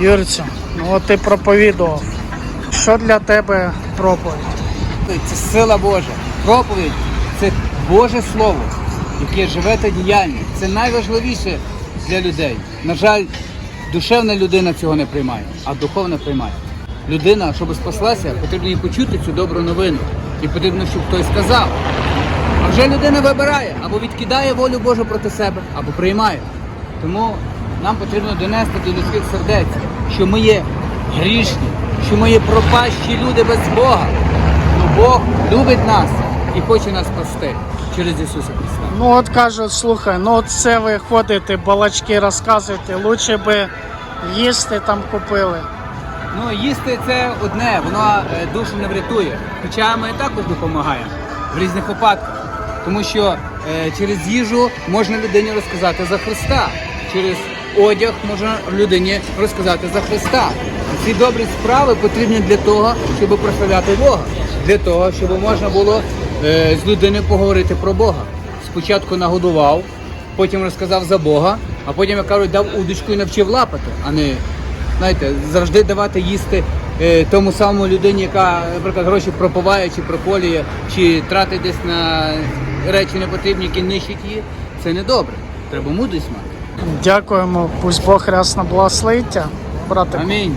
Юрцю, ну от ти проповідував. Що для тебе проповідь? Це сила Божа. Проповідь це Боже Слово, яке живе та діяльне. Це найважливіше для людей. На жаль, душевна людина цього не приймає, а духовна приймає. Людина, щоб спаслася, потрібно їй почути цю добру новину. І потрібно, щоб хтось сказав. А вже людина вибирає або відкидає волю Божу проти себе, або приймає. Тому нам потрібно донести до людських сердець, що ми є грішні, що ми є пропащі люди без Бога. Ну Бог любить нас і хоче нас спасти через Ісуса Христа. Ну от кажуть, слухай, ну от це ви ходите, балачки розказуєте, лучше би їсти там купили. Ну, їсти це одне, воно е, душу не врятує. Хоча ми також допомагаємо в різних випадках. Тому що е, через їжу можна людині розказати за Христа. Через одяг можна людині розказати за Христа. Ці добрі справи потрібні для того, щоб прославляти Бога, для того, щоб можна було е, з людиною поговорити про Бога. Спочатку нагодував, потім розказав за Бога, а потім, як кажуть, дав удочку і навчив лапати, а не знаєте, завжди давати їсти е, тому самому людині, яка, наприклад, гроші пропиває чи прополює, чи тратить десь на речі непотрібні, які нищать її, це не добре. Треба мудрість мати. Дякуємо, пусть Бог рясно благословить. Амінь.